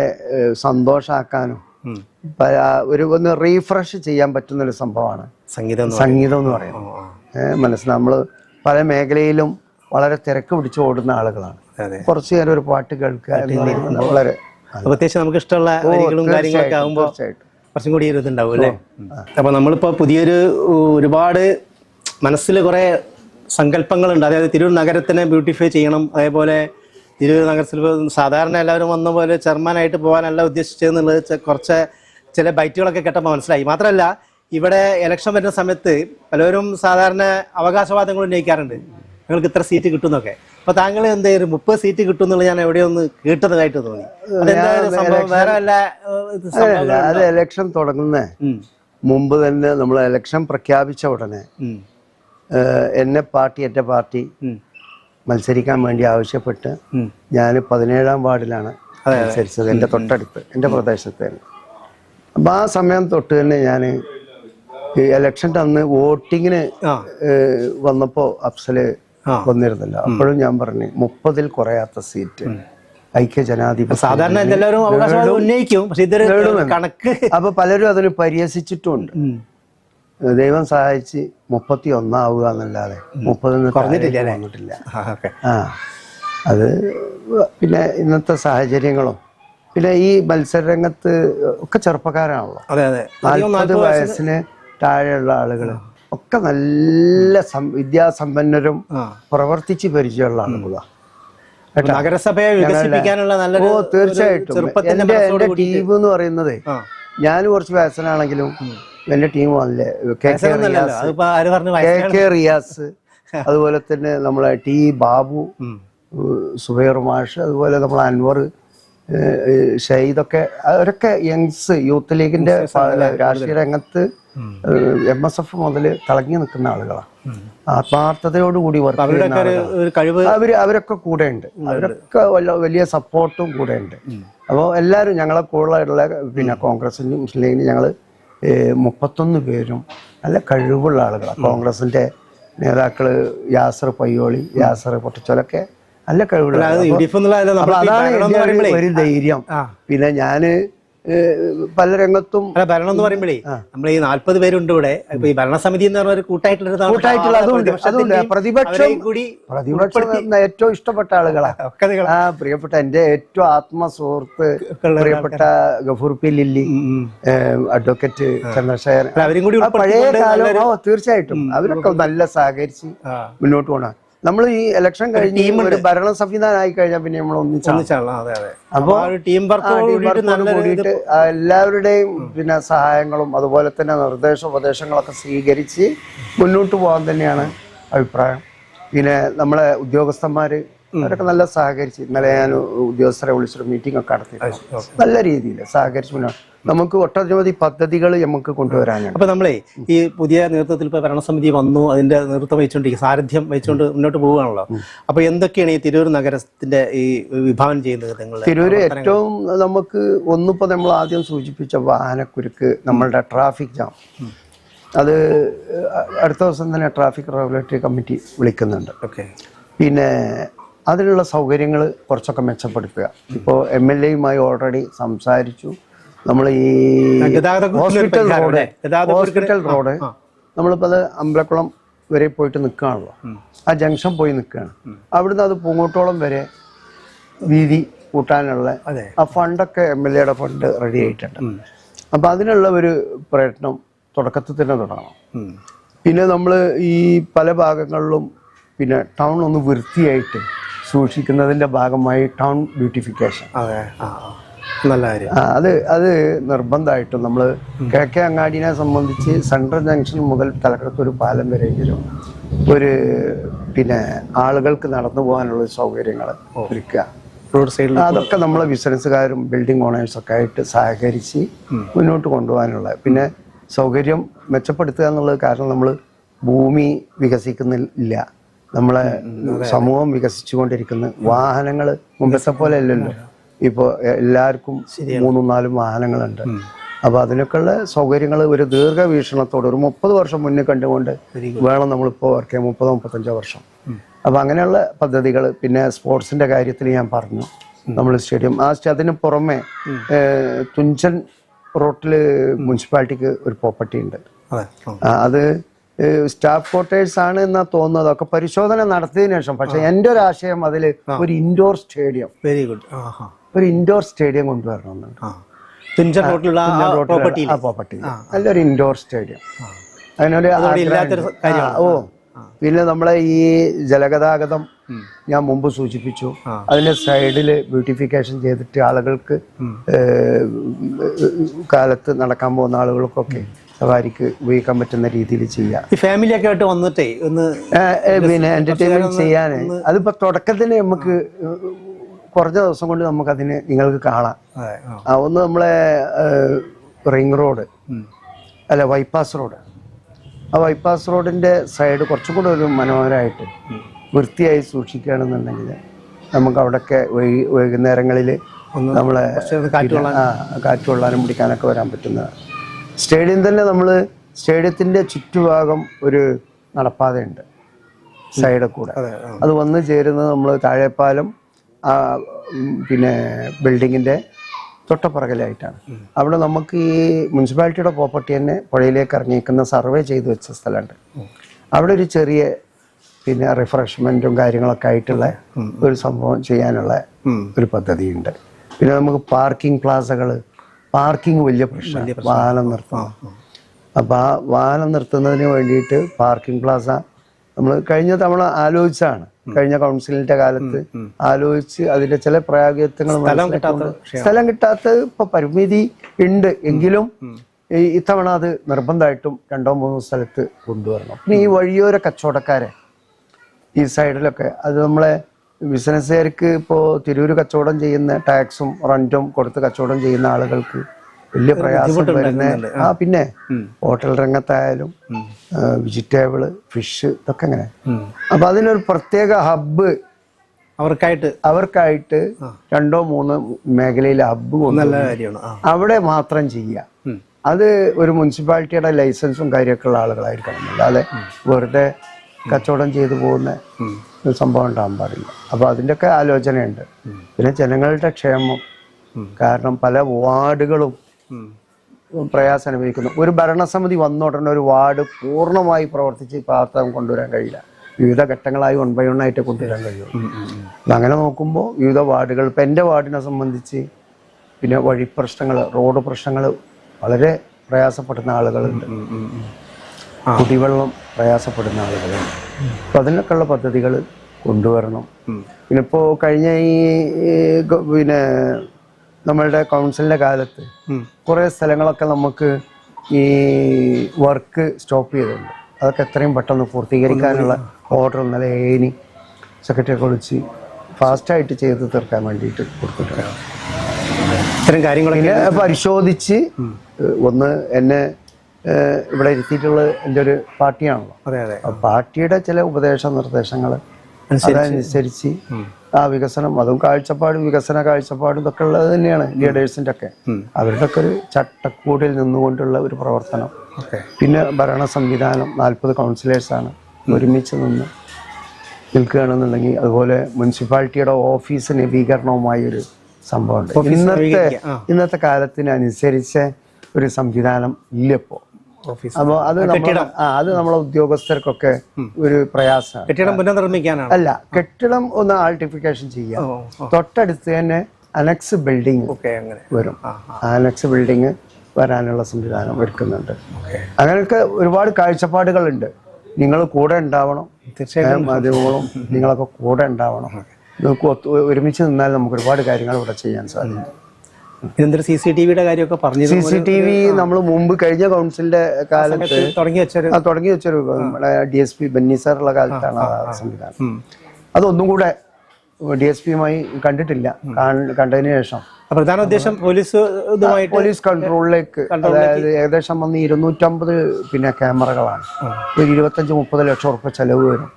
സന്തോഷാക്കാനും ഒരു ഒന്ന് റീഫ്രഷ് ചെയ്യാൻ പറ്റുന്ന ഒരു സംഭവമാണ്. സംഗീതം സംഗീതം എന്ന് പറയുന്നത്. ഏഹ്, മനസ്സിൽ നമ്മൾ പല മേഖലയിലും വളരെ തിരക്ക് പിടിച്ച് ഓടുന്ന ആളുകളാണ്. കുറച്ചു നേരം ഒരു പാട്ട് കേൾക്കുക വളരെ പ്രത്യേകിച്ച് നമുക്ക് ഇഷ്ടമുള്ള വരികളും കാര്യങ്ങളൊക്കെ ആകുമ്പോൾ കുറച്ചും കൂടി ഒരു ഇതുണ്ടാവും അല്ലേ അപ്പൊ നമ്മളിപ്പോ പുതിയൊരു ഒരുപാട് മനസ്സിൽ കുറെ സങ്കല്പങ്ങളുണ്ട്. അതായത് തിരൂർ നഗരത്തിനെ ബ്യൂട്ടിഫൈ ചെയ്യണം. അതേപോലെ തിരൂർ നഗരത്തിൽ സാധാരണ എല്ലാവരും വന്ന പോലെ ചെയർമാനായിട്ട് പോകാനല്ല ഉദ്ദേശിച്ചതെന്നുള്ളത് എന്നുള്ളത് കുറച്ച് ചില ബൈറ്റുകളൊക്കെ കേട്ടപ്പോൾ മനസ്സിലായി. മാത്രമല്ല ഇവിടെ ഇലക്ഷൻ വരുന്ന സമയത്ത് പലരും സാധാരണ അവകാശവാദങ്ങൾ ഉന്നയിക്കാറുണ്ട്. നിങ്ങൾക്ക് ഇത്ര സീറ്റ് കിട്ടുന്നൊക്കെ. അപ്പൊ താങ്കൾ എന്താ ഒരു മുപ്പത് സീറ്റ് കിട്ടും എന്നുള്ളത് ഞാൻ എവിടെയൊന്ന് കേട്ടതായിട്ട് തോന്നി. വേറെ അത് ഇലക്ഷൻ തുടങ്ങുന്ന. മുമ്പ് തന്നെ നമ്മൾ ഇലക്ഷൻ പ്രഖ്യാപിച്ച ഉടനെ എന്നെ പാർട്ടി എന്റെ പാർട്ടി മത്സരിക്കാൻ വേണ്ടി ആവശ്യപ്പെട്ട്. ഞാൻ പതിനേഴാം വാർഡിലാണ് മത്സരിച്ചത്. എന്റെ തൊട്ടടുത്ത് എന്റെ പ്രദേശത്ത് തന്നെ. അപ്പം ആ സമയം തൊട്ട് തന്നെ ഞാൻ ഈ ഇലക്ഷന്റെ അന്ന് വോട്ടിങ്ങിന് വന്നപ്പോൾ അഫ്സൽ വന്നിരുന്നില്ല. അപ്പോഴും ഞാൻ പറഞ്ഞു മുപ്പതിൽ കുറയാത്ത സീറ്റ് ഐക്യ ജനാധിപത്യ സാധാരണ എല്ലാവരും അവകാശവാദം ഉന്നയിക്കും പക്ഷെ ഇതൊരു കണക്ക്. അപ്പൊ പലരും അതിന് പരിഹസിച്ചിട്ടുണ്ട് ദൈവം സഹായിച്ച് മുപ്പത്തി ഒന്നാവുക എന്നല്ലാതെ മുപ്പതിന് ആ അത് പിന്നെ ഇന്നത്തെ സാഹചര്യങ്ങളും പിന്നെ ഈ മത്സര രംഗത്ത് ഒക്കെ ചെറുപ്പക്കാരാണല്ലോ. അതെ അതെ. നാൽപ്പത് വയസ്സിന് താഴെയുള്ള ആളുകൾ ഒക്കെ നല്ല വിദ്യാസമ്പന്നരും പ്രവർത്തിച്ച് പരിചയമുള്ള ആളുകളാണ് നഗരസഭയെ വികസിപ്പിക്കാനുള്ള ഓ തീർച്ചയായിട്ടും. എന്റെ എന്റെ ടീം എന്ന് പറയുന്നത് ഞാൻ കുറച്ച് വയസ്സനാണെങ്കിലും എന്റെ ടീം വന്നില്ലേ? K K Riyas. ആര് പറഞ്ഞു കെ കെ റിയാസ്. അതുപോലെ തന്നെ നമ്മളെ ടി ബാബു. സുബൈർ മാഷ് അതുപോലെ നമ്മളെ അൻവർ ഏഹ് ഷഹീദൊക്കെ അവരൊക്കെ യങ്സ് യൂത്ത് ലീഗിന്റെ രാഷ്ട്രീയ രംഗത്ത് എം എസ് എഫ് മുതൽ തിളങ്ങി നിൽക്കുന്ന ആളുകളാണ് ആത്മാർത്ഥതയോടുകൂടി വർക്ക് അവർ അവരൊക്കെ കൂടെ ഉണ്ട്. അവരൊക്കെ വലിയ സപ്പോർട്ടും കൂടെ ഉണ്ട് അപ്പോൾ എല്ലാവരും ഞങ്ങളെ കൂടുതലായിട്ടുള്ള പിന്നെ കോൺഗ്രസിനും മുസ്ലിം ലീഗിനും ഞങ്ങൾ മുപ്പത്തൊന്ന് പേരും നല്ല കഴിവുള്ള ആളുകളാണ് കോൺഗ്രസിന്റെ നേതാക്കൾ യാസർ പയ്യോളി യാസർ പൊട്ടിച്ചോലൊക്കെ നല്ല കഴിവുള്ള അതാണ് ഒരു ധൈര്യം. പിന്നെ ഞാൻ പല രംഗത്തും ഭരണം എന്ന് പറയുമ്പോഴേ നമ്മൾ ഈ നാല്പത് പേരുണ്ട് ഇവിടെ. ഇപ്പൊ ഈ ഭരണസമിതി എന്ന് പറഞ്ഞ ഒരു കൂട്ടായിട്ടുള്ള കൂട്ടായിട്ടുള്ള പ്രതിപക്ഷം കൂടി പ്രതിപക്ഷം ഏറ്റവും ഇഷ്ടപ്പെട്ട ആളുകളാ. ഒക്കെ നിങ്ങൾ ആ പ്രിയപ്പെട്ട എന്റെ ഏറ്റവും ആത്മസുഹൃത്ത് പ്രിയപ്പെട്ട ഗഫൂർ പി ലില്ലി അഡ്വക്കേറ്റ് ചന്ദ്രശേഖരൻ അവരും കൂടി പഴയ കാലം തീർച്ചയായിട്ടും. അവരൊക്കെ നല്ല സഹകരിച്ച് മുന്നോട്ട് പോകണം നമ്മൾ ഈ ഇലക്ഷൻ കഴിഞ്ഞ് ഒരു ഭരണ സംവിധാനമായി കഴിഞ്ഞാൽ പിന്നെ നമ്മൾ ഒന്നിച്ചാണ് അപ്പൊ ടീം കൂടിയിട്ട് എല്ലാവരുടെയും പിന്നെ സഹായങ്ങളും അതുപോലെ തന്നെ നിർദ്ദേശ ഉപദേശങ്ങളൊക്കെ സ്വീകരിച്ച് മുന്നോട്ട് പോകാൻ തന്നെയാണ് അഭിപ്രായം. പിന്നെ നമ്മളെ ഉദ്യോഗസ്ഥന്മാര് അവരൊക്കെ നല്ല സഹകരിച്ച് ഇന്നലെ ഞാൻ ഉദ്യോഗസ്ഥരെ വിളിച്ചൊരു മീറ്റിംഗ് ഒക്കെ നടത്തി നല്ല രീതിയിൽ സഹകരിച്ച് മുന്നോട്ട് നമുക്ക് ഒട്ടനവധി പദ്ധതികൾ നമുക്ക് കൊണ്ടുവരാനാണ് അപ്പൊ നമ്മളെ ഈ പുതിയ നേതൃത്വത്തിൽ ഇപ്പൊ ഭരണസമിതി വന്നു അതിന്റെ നേതൃത്വം വഹിച്ചുകൊണ്ടിരിക്കും സാരഥ്യം വഹിച്ചുകൊണ്ട് മുന്നോട്ട് പോവുകയാണല്ലോ. അപ്പൊ എന്തൊക്കെയാണ് ഈ തിരൂർ നഗരത്തിന്റെ ഈ വിഭാവനം ചെയ്യുന്നത് നിങ്ങൾ തിരൂര് ഏറ്റവും നമുക്ക് ഒന്നിപ്പോ നമ്മൾ ആദ്യം സൂചിപ്പിച്ച വാഹനക്കുരുക്ക് നമ്മളുടെ ട്രാഫിക് ജാം. അത് അടുത്ത ദിവസം തന്നെ ട്രാഫിക് റെഗുലേറ്ററി കമ്മിറ്റി വിളിക്കുന്നുണ്ട്. ഓക്കെ. പിന്നെ അതിനുള്ള സൗകര്യങ്ങൾ കുറച്ചൊക്കെ മെച്ചപ്പെടുത്തുക. ഇപ്പോൾ എം എൽ എയുമായി ഓൾറെഡി സംസാരിച്ചു. നമ്മൾ ഈ ഹോസ്പിറ്റൽ റോഡ് ഹോസ്പിറ്റൽ റോഡ് നമ്മളിപ്പോൾ അത് അമ്പലക്കുളം വരെ പോയിട്ട് നിൽക്കുകയാണല്ലോ ആ ജംഗ്ഷൻ പോയി നിൽക്കുകയാണ് അവിടുന്ന് അത് പൂങ്ങോട്ടോളം വരെ വീതി കൂട്ടാനുള്ള. ആ ഫണ്ടൊക്കെ എം എൽ എയുടെ ഫണ്ട് റെഡി ആയിട്ടുണ്ട്. അപ്പം അതിനുള്ള ഒരു പ്രയത്നം തുടക്കത്തിൽ തന്നെ തുടങ്ങണം. പിന്നെ നമ്മൾ ഈ പല ഭാഗങ്ങളിലും പിന്നെ ടൗൺ ഒന്ന് വൃത്തിയായിട്ട് സൂക്ഷിക്കുന്നതിന്റെ ഭാഗമായി ടൗൺ ബ്യൂട്ടിഫിക്കേഷൻ. നല്ല കാര്യം. അത് അത് നിർബന്ധമായിട്ടും നമ്മൾ കിഴക്കേ അങ്ങാടിനെ സംബന്ധിച്ച് സെൻട്രൽ ജംഗ്ഷൻ മുതൽ തലക്കടത്തൊരു പാലം വരെയെങ്കിലും ഒരു പിന്നെ ആളുകൾക്ക് നടന്നു പോകാനുള്ള സൗകര്യങ്ങൾ ഒരുക്കുക. റോഡ് സൈഡിൽ അതൊക്കെ നമ്മളെ ബിസിനസ്സുകാരും ബിൽഡിംഗ് ഓണേഴ്സ് ഒക്കെ ആയിട്ട് സഹകരിച്ച് മുന്നോട്ട് കൊണ്ടുപോകാനുള്ള പിന്നെ സൗകര്യം മെച്ചപ്പെടുത്തുക എന്നുള്ളത് കാരണം നമ്മൾ ഭൂമി വികസിക്കുന്നില്ല. നമ്മളെ സമൂഹം വികസിച്ചുകൊണ്ടിരിക്കുന്നു. വാഹനങ്ങൾ മുമ്പത്തെ പോലെ അല്ലല്ലോ. ഇപ്പോൾ എല്ലാവർക്കും മൂന്നും നാലും വാഹനങ്ങളുണ്ട്. അപ്പോൾ അതിനൊക്കെയുള്ള സൗകര്യങ്ങൾ ഒരു ദീർഘവീക്ഷണത്തോടെ ഒരു മുപ്പത് വർഷം മുന്നേ കണ്ടുകൊണ്ട് വേണം നമ്മളിപ്പോൾ വർക്ക് ചെയ്യാൻ മുപ്പതോ മുപ്പത്തഞ്ചോ വർഷം. അപ്പോൾ അങ്ങനെയുള്ള പദ്ധതികൾ പിന്നെ സ്പോർട്സിന്റെ കാര്യത്തിൽ ഞാൻ പറഞ്ഞു. നമ്മൾ സ്റ്റേഡിയം ആ അതിന് പുറമെ തുഞ്ചൻ റോട്ടിൽ മുനിസിപ്പാലിറ്റിക്ക് ഒരു പ്രോപ്പർട്ടി ഉണ്ട്. അതെ. സ്റ്റാഫ് ക്വാർട്ടേഴ്സ് ആണ് എന്നാ തോന്നുന്നത്. ഒക്കെ പരിശോധന നടത്തിയതിനു ശേഷം. പക്ഷെ എന്റെ ഒരു ആശയം അതിൽ ഒരു ഇൻഡോർ സ്റ്റേഡിയം. വെരി ഗുഡ് ഒരു ഇൻഡോർ സ്റ്റേഡിയം കൊണ്ടുവരണമെന്നുണ്ട്. തുഞ്ചൻ റോട്ടിലുള്ള പ്രോപ്പർട്ടി നല്ലൊരു ഇൻഡോർ സ്റ്റേഡിയം അതിനൊരു ഓ. പിന്നെ നമ്മളെ ഈ ജലഗതാഗതം ഞാൻ മുമ്പ് സൂചിപ്പിച്ചു. അതിന്റെ സൈഡിൽ ബ്യൂട്ടിഫിക്കേഷൻ ചെയ്തിട്ട് ആളുകൾക്ക് കാലത്ത് നടക്കാൻ പോകുന്ന ആളുകൾക്കൊക്കെ സവാരിക്ക് ഉപയോഗിക്കാൻ പറ്റുന്ന രീതിയിൽ ചെയ്യാം. ഫാമിലി ഒക്കെ ആയിട്ട് വന്നിട്ടേ ഒന്ന് പിന്നെ എന്റർടൈൻമെന്റ് ചെയ്യാൻ അതിപ്പോ തുടക്കത്തിന് നമുക്ക് കുറഞ്ഞ ദിവസം കൊണ്ട് നമുക്ക് അതിന് നിങ്ങൾക്ക് കാണാം. ആ. ഒന്ന് നമ്മളെ റിംഗ് റോഡ്. അല്ല ബൈപ്പാസ് റോഡ്. ആ ബൈപ്പാസ് റോഡിന്റെ സൈഡ് കുറച്ചും കൂടെ ഒരു മനോഹരമായിട്ട് വൃത്തിയായി സൂക്ഷിക്കുകയാണെന്നുണ്ടെങ്കിൽ നമുക്ക് അവിടെയൊക്കെ വൈ വൈകുന്നേരങ്ങളിൽ നമ്മളെ കുറച്ച് കാറ്റ് കൊള്ളാനും പിടിക്കാനൊക്കെ വരാൻ പറ്റുന്നതാണ് സ്റ്റേഡിയം തന്നെ നമ്മൾ സ്റ്റേഡിയത്തിന്റെ ചുറ്റുഭാഗം ഒരു നടപ്പാതയുണ്ട്. സൈഡിൽ കൂടെ. അത് വന്ന് ചേരുന്നത് നമ്മൾ താഴെപ്പാലം ആ, പിന്നെ ബിൽഡിങ്ങിന്റെ തൊട്ടപ്പുറകിലായിട്ടാണ്. അവിടെ നമുക്ക് ഈ മുനിസിപ്പാലിറ്റിയുടെ പ്രോപ്പർട്ടി തന്നെ പുഴയിലേക്ക് ഇറങ്ങിയിരിക്കുന്ന സർവേ ചെയ്ത് വെച്ച സ്ഥലമുണ്ട്. അവിടെ ഒരു ചെറിയ പിന്നെ റിഫ്രഷ്മെന്റും കാര്യങ്ങളൊക്കെ ആയിട്ടുള്ള ഒരു സംഭവം ചെയ്യാനുള്ള ഒരു പദ്ധതിയുണ്ട്. പിന്നെ നമുക്ക് പാർക്കിംഗ് പ്ലാസകൾ പാർക്കിംഗ് വലിയ പ്രശ്നം വാഹനം നിർത്തണം അപ്പോൾ ആ വാഹനം നിർത്തുന്നതിന് വേണ്ടിയിട്ട് പാർക്കിംഗ് പ്ലാസ നമ്മൾ കഴിഞ്ഞ തവണ ആലോചിച്ചാണ്. കഴിഞ്ഞ കൗൺസിലിന്റെ കാലത്ത് ആലോചിച്ച് അതിന്റെ ചില മനസ്സിലാക്കിക്കൊണ്ട് സ്ഥലം കിട്ടാത്ത ഇപ്പൊ പരിമിതി ഉണ്ട് എങ്കിലും ഈ ഇത്തവണ അത് നിർബന്ധമായിട്ടും രണ്ടോ മൂന്നോ സ്ഥലത്ത് കൊണ്ടുവരണം. പിന്നെ ഈ വഴിയോര കച്ചവടക്കാരെ ഈ സൈഡിലൊക്കെ അത് നമ്മളെ ബിസിനസ്സുകാർക്ക് ഇപ്പോൾ തിരൂര് കച്ചവടം ചെയ്യുന്ന ടാക്സും റെന്റും കൊടുത്ത് കച്ചവടം ചെയ്യുന്ന ആളുകൾക്ക് വലിയ പ്രയാസം വരുന്ന. ആ. പിന്നെ ഹോട്ടൽ രംഗത്തായാലും വെജിറ്റബിൾ ഫിഷ് ഇതൊക്കെ അങ്ങനെ. അപ്പൊ അതിനൊരു പ്രത്യേക ഹബ്ബ് അവർക്കായിട്ട് അവർക്കായിട്ട് രണ്ടോ മൂന്നോ മേഖലയിൽ ഹബ്ബ് നല്ല കാര്യമാണ്. അവിടെ മാത്രം ചെയ്യുക അത് ഒരു മുനിസിപ്പാലിറ്റിയുടെ ലൈസൻസും കാര്യമൊക്കെ ഉള്ള ആളുകളായിരിക്കണം. അല്ലാതെ വെറുതെ കച്ചവടം ചെയ്തു പോകുന്ന സംഭവം ഉണ്ടാകാൻ പാടില്ല. അപ്പോൾ അതിന്റെയൊക്കെ ആലോചനയുണ്ട്. പിന്നെ ജനങ്ങളുടെ ക്ഷേമം. കാരണം പല വാർഡുകളും. പ്രയാസം അനുഭവിക്കുന്നു. ഒരു ഭരണസമിതി വന്നുടനെ ഒരു വാർഡ് പൂർണമായി പ്രവർത്തിച്ച് പാർത്തം കൊണ്ടുവരാൻ കഴിയില്ല. വിവിധ ഘട്ടങ്ങളായി വൺ ബൈ വൺ ആയിട്ട് കൊണ്ടുവരാൻ കഴിയും അങ്ങനെ നോക്കുമ്പോൾ വിവിധ വാർഡുകൾ ഇപ്പം എന്റെ വാർഡിനെ സംബന്ധിച്ച് പിന്നെ വഴി പ്രശ്നങ്ങൾ റോഡ് പ്രശ്നങ്ങൾ വളരെ പ്രയാസപ്പെടുന്ന ആളുകളുണ്ട്. കുടിവെള്ളം പ്രയാസപ്പെടുന്ന ആളുകളുണ്ട്. അപ്പം അതിനൊക്കെയുള്ള പദ്ധതികൾ കൊണ്ടുവരണം. പിന്നെ ഇപ്പോൾ കഴിഞ്ഞ ഈ പിന്നെ നമ്മളുടെ കൗൺസിലിന്റെ കാലത്ത് കുറെ സ്ഥലങ്ങളൊക്കെ നമുക്ക് ഈ വർക്ക് സ്റ്റോപ്പ് ചെയ്തിട്ടുണ്ട്. അതൊക്കെ എത്രയും പെട്ടെന്ന് പൂർത്തീകരിക്കാനുള്ള ഓർഡർ ഇന്നലെ ഏനി സെക്രട്ടറിയൊക്കെ വിളിച്ച് ഫാസ്റ്റായിട്ട് ചെയ്ത് തീർക്കാൻ വേണ്ടിയിട്ട് കൊടുത്തിട്ടുണ്ട്. ഇത്തരം കാര്യങ്ങളൊക്കെ പരിശോധിച്ച് ഒന്ന് എന്നെ ഇവിടെ ഇരുത്തിയിട്ടുള്ളത് എന്റെ ഒരു പാർട്ടിയാണല്ലോ. അതെ അതെ. ആ പാർട്ടിയുടെ ചില ഉപദേശ നിർദ്ദേശങ്ങൾ അതനുസരിച്ച് ആ വികസനം അതും കാഴ്ചപ്പാടും വികസന കാഴ്ചപ്പാടും ഇതൊക്കെ ഉള്ളത് തന്നെയാണ് ലീഡേഴ്സിന്റെ ഒക്കെ അവരുടെ ഒക്കെ ഒരു ചട്ടക്കൂടിൽ നിന്നുകൊണ്ടുള്ള ഒരു പ്രവർത്തനം. പിന്നെ ഭരണ സംവിധാനം നാൽപ്പത് കൗൺസിലേഴ്സാണ് ഒരുമിച്ച് നിന്ന് നിൽക്കുകയാണെന്നുണ്ടെങ്കിൽ അതുപോലെ മുനിസിപ്പാലിറ്റിയുടെ ഓഫീസ് നവീകരണവുമായി ഒരു സംഭവമുണ്ട്. ഇന്നത്തെ. ഇന്നത്തെ കാലത്തിനനുസരിച്ച് ഒരു സംവിധാനം ഇല്ല ഇപ്പോൾ ഓഫീസ് അപ്പോൾ അത് നമ്മൾ ആ അത് നമ്മളെ ഉദ്യോഗസ്ഥർക്കൊക്കെ ഒരു പ്രയാസമാണ്. കെട്ടിടം പുനർനിർമ്മിക്കാനാണ്? അല്ല കെട്ടിടം ഒന്ന് ആൾട്ടിഫിക്കേഷൻ ചെയ്യാം. തൊട്ടടുത്ത് തന്നെ അനക്സ് ബിൽഡിംഗ് വരും. അനക്സ് ബിൽഡിംഗ് വരാനുള്ള സംവിധാനം ഒരുക്കുന്നുണ്ട്. അങ്ങനെയൊക്കെ ഒരുപാട് കാഴ്ചപ്പാടുകളുണ്ട്. നിങ്ങൾ കൂടെ ഉണ്ടാവണം. തീർച്ചയായും മാധ്യമങ്ങളും നിങ്ങളൊക്കെ കൂടെ ഉണ്ടാവണം. നമുക്ക് ഒരുമിച്ച് നിന്നാൽ നമുക്ക് ഒരുപാട് കാര്യങ്ങൾ ഇവിടെ ചെയ്യാൻ സാധിക്കും. ഇതെന്തൊരു സി സി ടി വിയുടെ കാര്യമൊക്കെ സി സി ടി വി നമ്മൾ മുമ്പ് കഴിഞ്ഞ കൗൺസിലിന്റെ കാലത്ത് തുടങ്ങി വെച്ചൊരു തുടങ്ങി വെച്ചൊരു നമ്മുടെ ഡി എസ് പി ബന്നി സാറുള്ള കാലത്താണ് സംവിധാനം. അതൊന്നും കൂടെ ഡി എസ് പിയുമായി കണ്ടിട്ടില്ല. കാണ്- കണ്ടതിന് ശേഷം. പ്രധാന ഉദ്ദേശം പോലീസ് പോലീസ് കൺട്രോളിലേക്ക് അതായത് ഏകദേശം വന്ന് ഇരുന്നൂറ്റമ്പത് പിന്നെ ക്യാമറകളാണ്. ഒരു ഇരുപത്തഞ്ച് മുപ്പത് ലക്ഷം ഉറുപ്പ ചെലവ് വരും.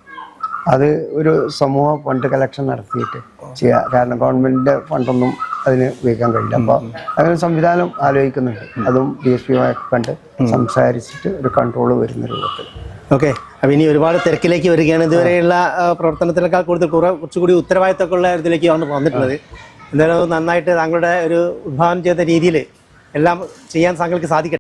അത് ഒരു സമൂഹ ഫണ്ട് കളക്ഷൻ നടത്തിയിട്ട് ചെയ്യാം. കാരണം ഗവൺമെന്റിന്റെ ഫണ്ടൊന്നും അതിന് ഉപയോഗിക്കാൻ കഴിയില്ല. അപ്പോൾ അങ്ങനെ സംവിധാനം ആലോചിക്കുന്നുണ്ട്. അതും ഡി എസ് പിയുമായൊക്കെ കണ്ട് സംസാരിച്ചിട്ട് ഒരു കൺട്രോൾ വരുന്ന രൂപത്തിൽ. ഓക്കെ. അപ്പൊ ഇനി ഒരുപാട് തിരക്കിലേക്ക് വരികയാണ്. ഇതുവരെയുള്ള പ്രവർത്തനത്തിനേക്കാൾ കൂടുതൽ കുറെ കുറച്ചുകൂടി ഉത്തരവാദിത്തമൊക്കെ ഉള്ള ഇതിലേക്കാണ് വന്നിട്ടുള്ളത്. എന്തായാലും നന്നായിട്ട് താങ്കളുടെ ഒരു ഉദ്ഭാവനം ചെയ്ത രീതിയിൽ എല്ലാം ചെയ്യാൻ താങ്കൾക്ക് സാധിക്കട്ടെ.